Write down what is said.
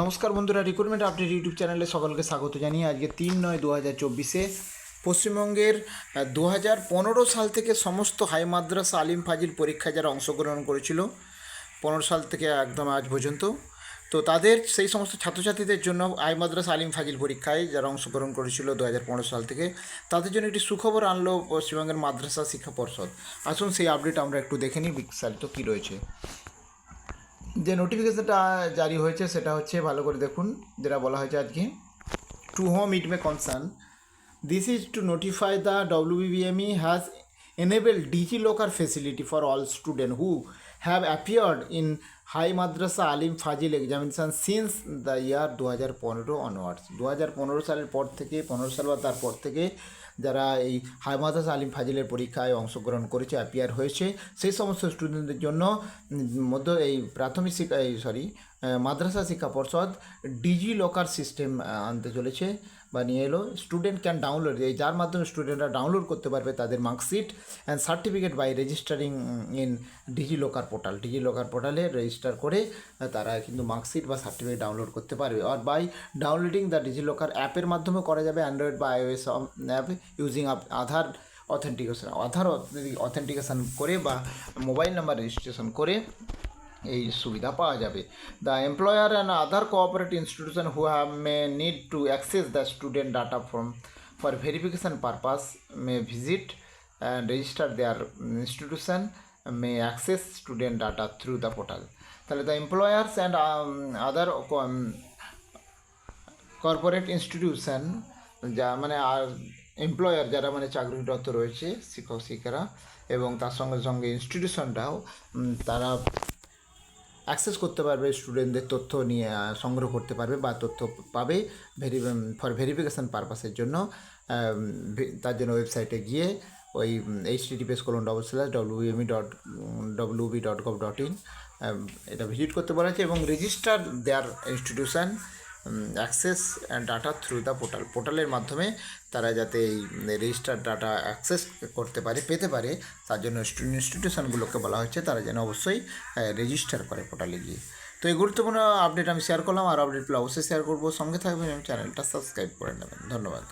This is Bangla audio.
নমস্কার বন্ধুরা রিক্রুটমেন্ট আপডেট ইউটিউব চ্যানেলে সকলকে স্বাগত জানিয়ে আজকে তিন নয় দু হাজার চব্বিশে পশ্চিমবঙ্গের দু হাজার পনেরো সাল থেকে সমস্ত হাই মাদ্রাসা আলিম ফাজিল পরীক্ষায় যারা অংশগ্রহণ করেছিল, পনেরো সাল থেকে একদম আজ পর্যন্ত। তো তাদের সেই সমস্ত ছাত্রছাত্রীদের জন্য হাই মাদ্রাসা আলিম ফাজিল পরীক্ষায় যারা অংশগ্রহণ করেছিল দু হাজার পনেরো সাল থেকে, তাদের জন্য একটি সুখবর আনলো পশ্চিমবঙ্গের মাদ্রাসা শিক্ষা পর্ষদ। আসুন সেই আপডেট আমরা একটু দেখে নিই বিস্তারিত কী রয়েছে। যে নোটিফিকেশনটা জারি হয়েছে সেটা হচ্ছে ভালো করে দেখুন, যেটা বলা হয়েছে আজকে। To whom it may concern this is to notify the WBBME has Digi DigiLocker facility for all student who have appeared in High Madrasah Alim Fazil examination since the year দু হাজার পনেরো অনওয়ার্ডস দু হাজার পনেরো সালের পর থেকে, পনেরো সাল বা তারপর থেকে যারা এই হাই মাদ্রাসা আলিম ফাজিলের পরীক্ষায় অংশগ্রহণ করেছে অ্যাপিয়ার হয়েছে, সেই সমস্ত স্টুডেন্টদের জন্য মধ্য এই প্রাথমিক শিক্ষা, এই সরি মাদ্রাসা শিক্ষা পর্ষদ ডিজি লকার সিস্টেম আনতে চলেছে বা নিয়ে এলো। স্টুডেন্ট ক্যান ডাউনলোড এই যার মাধ্যমে স্টুডেন্টরা ডাউনলোড করতে পারবে তাদের marksheet and certificate by registering in DigiLocker portal DigiLocker পোর্টালে রেজিস্টার করে তারা কিন্তু মার্কশিট বা সার্টিফিকেট ডাউনলোড করতে পারবে। আর by downloading the DigiLocker অ্যাপের মাধ্যমে করা যাবে অ্যান্ড্রয়েড বা iOS app using Aadhaar authentication Aadhaar authentication করে বা মোবাইল নাম্বার রেজিস্ট্রেশন করে এই সুবিধা পাওয়া যাবে। The employer and other cooperate institution who have may need to access the student data from for verification purpose may visit and register their institution may access student data through the portal তাহলে the employers and other corporate institution যা মানে আর এমপ্লয়ার যারা মানে চাকরিরত রয়েছে, শিক্ষক, শিক্ষিকারা এবং তার সঙ্গে সঙ্গে ইনস্টিটিউশনটাও তারা অ্যাক্সেস করতে পারবে স্টুডেন্টদের তথ্য নিয়ে সংগ্রহ করতে পারবে বা তথ্য পাবে ভেরি ফর ভেরিফিকেশান পারপাসের জন্য তার জন্য ওয়েবসাইটে গিয়ে ওই H TPS colon double slash WME dot WB dot gov dot in এটা ভিজিট করতে বলা হয়েছে এবং register their institution access data through the portal পোর্টালের মাধ্যমে তারা যাতে এই রেজিস্টার ডাটা অ্যাক্সেস করতে পারে, পেতে পারে, তার জন্য ইনস্টিটিউশনগুলোকে বলা হচ্ছে তারা যেন অবশ্যই রেজিস্টার করে পোর্টালে গিয়ে। তো এই গুরুত্বপূর্ণ আপডেট আমি শেয়ার করলাম, আর আপডেটগুলো অবশ্যই শেয়ার করব। সঙ্গে থাকবেন এবং চ্যানেলটা সাবস্ক্রাইব করে নেবেন। ধন্যবাদ।